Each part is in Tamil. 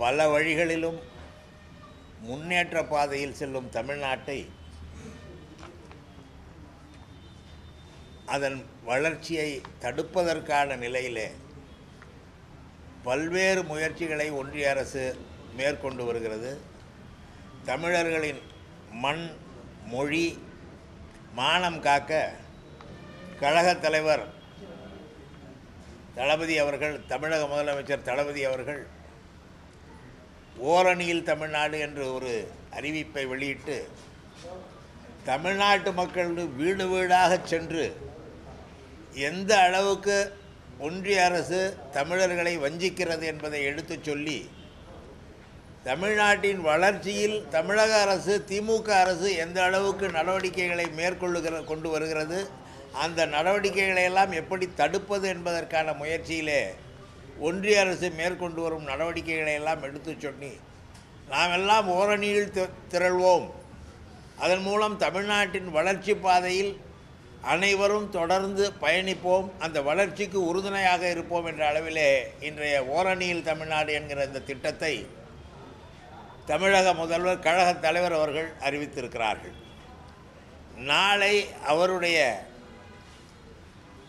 பல வழிகளிலும் முன்னேற்ற பாதையில் செல்லும் தமிழ்நாட்டை அதன் வளர்ச்சியை தடுப்பதற்கான நிலையிலே பல்வேறு முயற்சிகளை ஒன்றிய அரசு மேற்கொண்டு வருகிறது. தமிழர்களின் மண் மொழி மானம் காக்க கழகத் தலைவர் தளபதி அவர்கள் தமிழக முதலமைச்சர் தளபதி அவர்கள் ஓரணியில் தமிழ்நாடு என்று ஒரு அறிவிப்பை வெளியிட்டு தமிழ்நாட்டு மக்கள் வீடு வீடாக சென்று எந்த அளவுக்கு ஒன்றிய அரசு தமிழர்களை வஞ்சிக்கிறது என்பதை எடுத்துச் சொல்லி தமிழ்நாட்டின் வளர்ச்சியில் தமிழக அரசு திமுக அரசு எந்த அளவுக்கு நடவடிக்கைகளை மேற்கொள்ளுகிற கொண்டு வருகிறது அந்த நடவடிக்கைகளை எல்லாம் எப்படி தடுப்பது என்பதற்கான முயற்சியிலே ஒன்றிய அரசு மேற்கொண்டு வரும் நடவடிக்கைகளை எல்லாம் எடுத்துச் சொல்லி நாம் எல்லாம் ஓரணியில் திரள்வோம். அதன் மூலம் தமிழ்நாட்டின் வளர்ச்சி பாதையில் அனைவரும் தொடர்ந்து பயணிப்போம். அந்த வளர்ச்சிக்கு உறுதுணையாக இருப்போம் என்ற அளவிலே இன்றைய ஓரணியில் தமிழ்நாடு என்கிற இந்த திட்டத்தை தமிழக முதல்வர் கழகத் தலைவர் அவர்கள் அறிவித்திருக்கிறார்கள். நாளை அவருடைய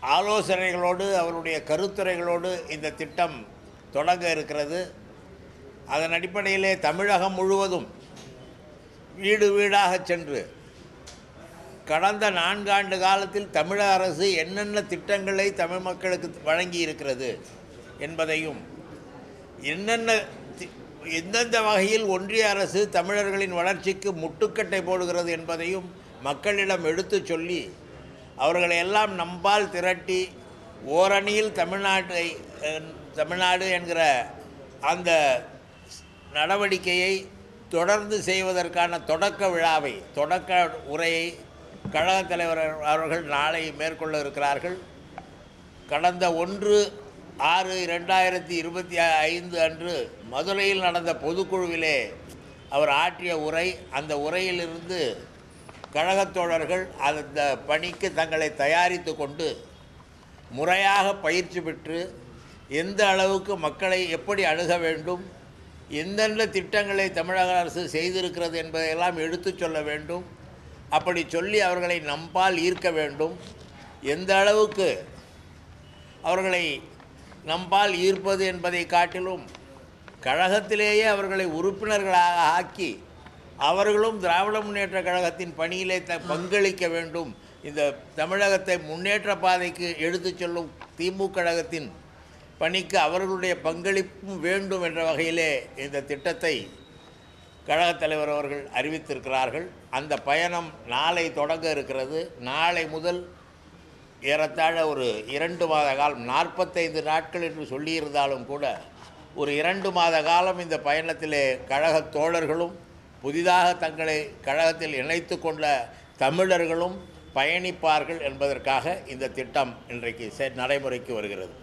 ஆலோசனைகளோடு அவருடைய கருத்துரைகளோடு இந்த திட்டம் தொடங்க இருக்கிறது. அதன் அடிப்படையிலே தமிழகம் முழுவதும் வீடு வீடாக சென்று கடந்த நான்காண்டு காலத்தில் தமிழக அரசு என்னென்ன திட்டங்களை தமிழ் மக்களுக்கு வழங்கி இருக்கிறது என்பதையும் என்னென்ன தி- எந்தெந்த வகையில் ஒன்றிய அரசு தமிழர்களின் வளர்ச்சிக்கு முட்டுக்கட்டை போடுகிறது என்பதையும் மக்களிடம் எடுத்துச் சொல்லி அவர்களை எல்லாம் நம்பால் திரட்டி ஓரணியில் தமிழ்நாட்டை தமிழ்நாடு என்கிற அந்த நடவடிக்கையை தொடர்ந்து செய்வதற்கான தொடக்க விழாவை தொடக்க உரையை கழகத் தலைவர் அவர்கள் நாளை மேற்கொள்ள இருக்கிறார்கள். கடந்த ஒன்று ஆறு ரெண்டாயிரத்தி இருபத்தி ஐந்து அன்று மதுரையில் நடந்த பொதுக்குழுவிலே அவர் ஆற்றிய உரை அந்த உரையிலிருந்து கழகத் தோழர்கள் அந்த பணிக்கு தங்களை தயாரித்து கொண்டு முறையாக பயிற்சி பெற்று எந்த அளவுக்கு மக்களை எப்படி அணுக வேண்டும் எந்தெந்த திட்டங்களை தமிழக அரசு செய்திருக்கிறது என்பதையெல்லாம் எடுத்துச் சொல்ல வேண்டும் அப்படி சொல்லி அவர்களை நம்பால் ஈர்க்க வேண்டும். எந்த அளவுக்கு அவர்களை நம்பால் ஈர்ப்பது என்பதை காட்டிலும் கழகத்திலேயே அவர்களை உறுப்பினர்களாக ஆக்கி அவர்களும் திராவிட முன்னேற்ற கழகத்தின் பணியிலே த பங்களிக்க வேண்டும். இந்த தமிழகத்தை முன்னேற்ற பாதைக்கு எடுத்துச் செல்லும் திமுக கழகத்தின் பணிக்கு அவர்களுடைய பங்களிப்பும் வேண்டும் என்ற வகையிலே இந்த திட்டத்தை கழகத் தலைவர் அவர்கள் அறிவித்திருக்கிறார்கள். அந்த பயணம் நாளை தொடங்க இருக்கிறது. நாளை முதல் ஏறத்தாழ ஒரு இரண்டு மாத காலம் நாற்பத்தைந்து நாட்கள் என்று சொல்லியிருந்தாலும் கூட ஒரு இரண்டு மாத காலம் இந்த பயணத்திலே கழகத் தோழர்களும் புதிதாக தங்களை கழகத்தில் இணைத்து கொண்ட தமிழர்களும் பயணிப்பார்கள் என்பதற்காக இந்த திட்டம் இன்றைக்கு நடைமுறைக்கு வருகிறது.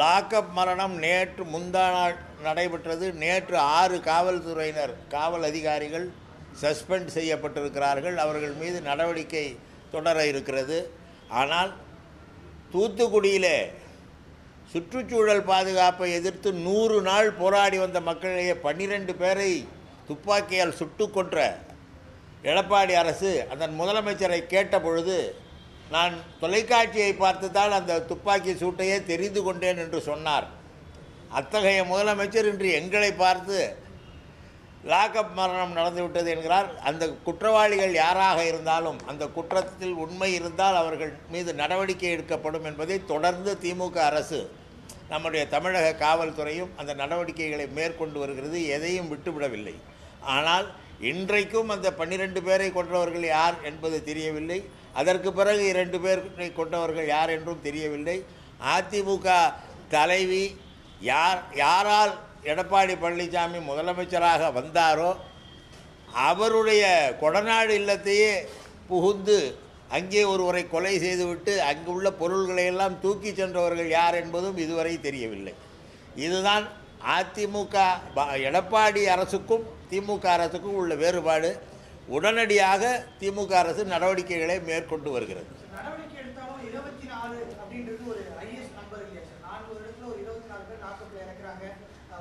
லாக்அப் மரணம் நேற்று முந்தா நாள் நடைபெற்றது. நேற்று ஆறு காவல்துறையினர் காவல் அதிகாரிகள் சஸ்பெண்ட் செய்யப்பட்டிருக்கிறார்கள். அவர்கள் மீது நடவடிக்கை தொடர இருக்கிறது. ஆனால் தூத்துக்குடியிலே சுற்றுச்சூழல் பாதுகாப்பை எதிர்த்து நூறு நாள் போராடி வந்த மக்களிடையே பன்னிரெண்டு பேரை துப்பாக்கியால் சுட்டு கொன்ற எடப்பாடி அரசு அதன் முதலமைச்சரை கேட்ட பொழுது நான் தொலைக்காட்சியை பார்த்துதான் அந்த துப்பாக்கி சூட்டையே தெரிந்து கொண்டேன் என்று சொன்னார். அத்தகைய முதலமைச்சர் இன்று எங்களை பார்த்து லாக்அப் மரணம் நடந்துவிட்டது என்கிறார். அந்த குற்றவாளிகள் யாராக இருந்தாலும் அந்த குற்றத்தில் உண்மை இருந்தால் அவர்கள் மீது நடவடிக்கை எடுக்கப்படும் என்பதை தொடர்ந்து திமுக அரசு நம்முடைய தமிழக காவல்துறையும் அந்த நடவடிக்கைகளை மேற்கொண்டு வருகிறது எதையும் விட்டுவிடவில்லை. ஆனால் இன்றைக்கும் அந்த பன்னிரெண்டு பேரை கொன்றவர்கள் யார் என்பது தெரியவில்லை. அதற்கு பிறகு இரண்டு பேரை கொண்டவர்கள் யார் என்றும் தெரியவில்லை. அதிமுக தலைவி யார் யாரால் எடப்பாடி பழனிசாமி முதலமைச்சராக வந்தாரோ அவருடைய கொடநாடு இல்லத்தையே புகுந்து அங்கே ஒருவரை கொலை செய்துவிட்டு அங்குள்ள பொருள்களை எல்லாம் தூக்கி சென்றவர்கள் யார் என்பதும் இதுவரை தெரியவில்லை. இதுதான் அதிமுக எடப்பாடி அரசுக்கும் திமுக அரசுக்கும் உள்ள வேறுபாடு. உடனடியாக திமுக அரசு நடவடிக்கைகளை மேற்கொண்டு வருகிறது.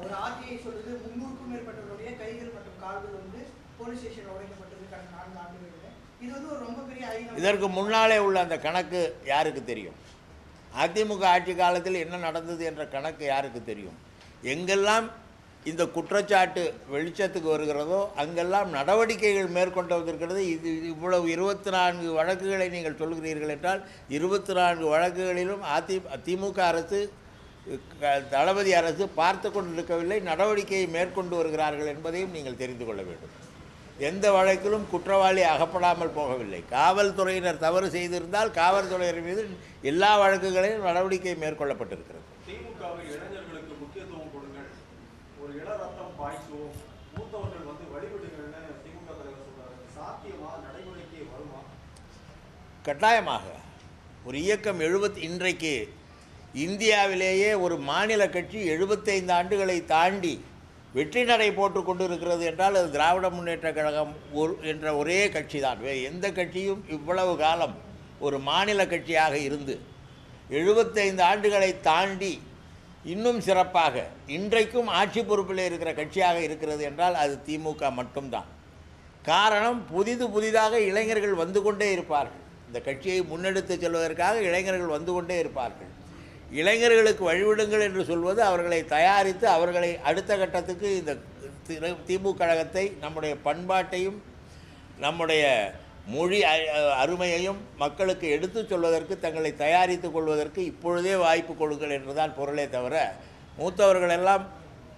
ஒரு ஆர்டிஐ சொல்றது முன்னூறுக்கும் மேற்பட்டவருடைய கைகள் மற்றும் கால்கள் வந்து போலீஸ் ஸ்டேஷன் உடைக்கப்பட்டது கடந்த நான்கு ஆண்டுகளில். இது வந்து ஒரு ரொம்ப பெரிய இதற்கு முன்னாலே உள்ள அந்த கணக்கு யாருக்கு தெரியும்? அதிமுக ஆட்சி காலத்தில் என்ன நடந்தது என்ற கணக்கு யாருக்கு தெரியும்? எங்கெல்லாம் இந்த குற்றச்சாட்டு வெளிச்சத்துக்கு வருகிறதோ அங்கெல்லாம் நடவடிக்கைகள் மேற்கொண்டு இது இது இவ்வளவு இருபத்தி நான்கு வழக்குகளை நீங்கள் சொல்கிறீர்கள் என்றால் இருபத்தி நான்கு வழக்குகளிலும் அதி திமுக அரசு தளபதி அரசு பார்த்து கொண்டிருக்கவில்லை நடவடிக்கையை மேற்கொண்டு வருகிறார்கள் என்பதையும் நீங்கள் தெரிந்து கொள்ள வேண்டும். எந்த வழக்கிலும் குற்றவாளி அகப்படாமல் போகவில்லை. காவல்துறையினர் தவறு செய்திருந்தால் காவல்துறையினர் மீது எல்லா வழக்குகளிலும் நடவடிக்கை மேற்கொள்ளப்பட்டிருக்கிறது. கட்டாயமாக. ஒரு இயக்கம் எழுபத் இன்றைக்கு இந்தியாவிலேயே ஒரு மாநில கட்சி எழுபத்தைந்து ஆண்டுகளை தாண்டி வெற்றி நடை போட்டு கொண்டு இருக்கிறது என்றால் அது திராவிட முன்னேற்ற கழகம் ஒரு என்ற ஒரே கட்சி தான் வேறு எந்த கட்சியும் இவ்வளவு காலம் ஒரு மாநில கட்சியாக இருந்து எழுபத்தைந்து ஆண்டுகளை தாண்டி இன்னும் சிறப்பாக இன்றைக்கும் ஆட்சி பொறுப்பில் இருக்கிற கட்சியாக இருக்கிறது என்றால் அது திமுக மட்டும்தான். காரணம் புதிது புதிதாக இளைஞர்கள் வந்து கொண்டே இருப்பார்கள். இந்த கட்சியை முன்னெடுத்து செல்வதற்காக இளைஞர்கள் வந்து கொண்டே இருப்பார்கள். இளைஞர்களுக்கு வழிவிடுங்கள் என்று சொல்வது அவர்களை தயாரித்து அவர்களை அடுத்த கட்டத்துக்கு இந்த திமுக கழகத்தை நம்முடைய பண்பாட்டையும் நம்முடைய மொழி அருமையையும் மக்களுக்கு எடுத்துச் சொல்வதற்கு தங்களை தயாரித்துக் கொள்வதற்கு இப்பொழுதே வாய்ப்பு கொடுங்கள் என்றுதான் பொருளே தவிர மூத்தவர்களெல்லாம்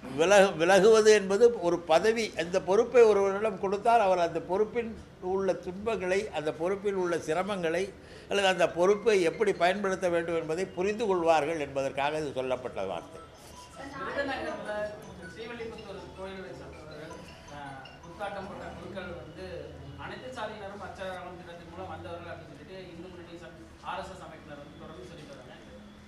விலகு விலகுவது என்பது ஒரு பதவி. அந்த பொறுப்பை ஒருவரிடம் கொடுத்தால் அவர் அந்த பொறுப்பில் உள்ள துன்பங்களை அந்த பொறுப்பில் உள்ள சிரமங்களை அல்லது அந்த பொறுப்பை எப்படி பயன்படுத்த வேண்டும் என்பதை புரிந்து கொள்வார்கள் என்பதற்காக இது சொல்லப்பட்ட வார்த்தை. விருதுநகர்ல ஸ்ரீவில்லிபுத்தூர் கோயில் சேர்ந்தவர்கள் அஹ், குத்தாட்டப்பட்ட குழுக்கள் வந்து அனைத்து சாதியினரும் அச்சரம் திட்டத்தின் மூலம் வந்தவர்கள் அப்படின்னு சொல்லிட்டு இந்து முன்னணி ஆர்எஸ்எஸ் அமைப்பினர் வந்து தொடர்ந்து சொல்லிட்டு வராங்க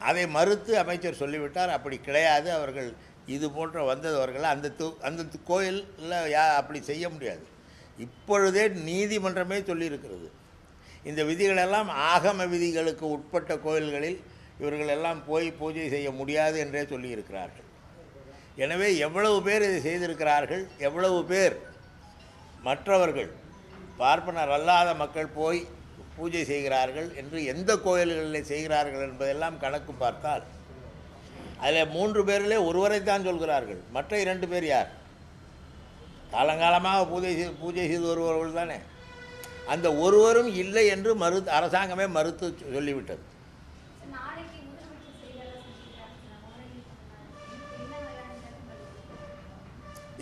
அதை மறுத்து அமைச்சர் சொல்லிவிட்டார். அப்படி கிடையாது. அவர்கள் இது போன்ற வந்தவர்கள் அந்த து அந்த கோயிலில் யா அப்படி செய்ய முடியாது. இப்பொழுதே நீதிமன்றமே சொல்லியிருக்கிறது. இந்த விதிகளெல்லாம் ஆகம விதிகளுக்கு உட்பட்ட கோயில்களில் இவர்களெல்லாம் போய் பூஜை செய்ய முடியாது என்றே சொல்லியிருக்கிறார்கள். எனவே எவ்வளவு பேர் இதை செய்திருக்கிறார்கள்? எவ்வளவு பேர்? மற்றவர்கள் பார்ப்பனர் அல்லாத மக்கள் போய் பூஜை செய்கிறார்கள் என்று எந்த கோயில்களில் செய்கிறார்கள் என்பதெல்லாம் கணக்கு பார்த்தால் அதில் மூன்று பேரிலே ஒருவரை தான் சொல்கிறார்கள். மற்ற இரண்டு பேர் யார்? காலங்காலமாக பூஜை பூஜை செய்து வருபவர்கள் தானே. அந்த ஒருவரும் இல்லை என்று மறு அரசாங்கமே மறுத்து சொல்லிவிட்டது.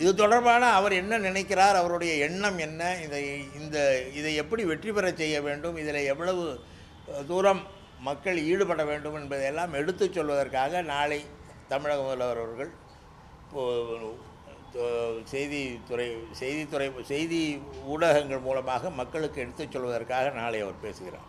இது தொடர்பான அவர் என்ன நினைக்கிறார் அவருடைய எண்ணம் என்ன இதை இந்த இதை எப்படி வெற்றி பெறச் செய்ய வேண்டும் இதில் எவ்வளவு தூரம் மக்கள் ஈடுபட வேண்டும் என்பதையெல்லாம் எடுத்துச் சொல்வதற்காக நாளை தமிழக முதல்வர் அவர்கள் இப்போ, செய்தித்துறை செய்தித்துறை செய்தி ஊடகங்கள் மூலமாக மக்களுக்கு எடுத்துச் சொல்வதற்காக நாளை அவர் பேசுகிறார்.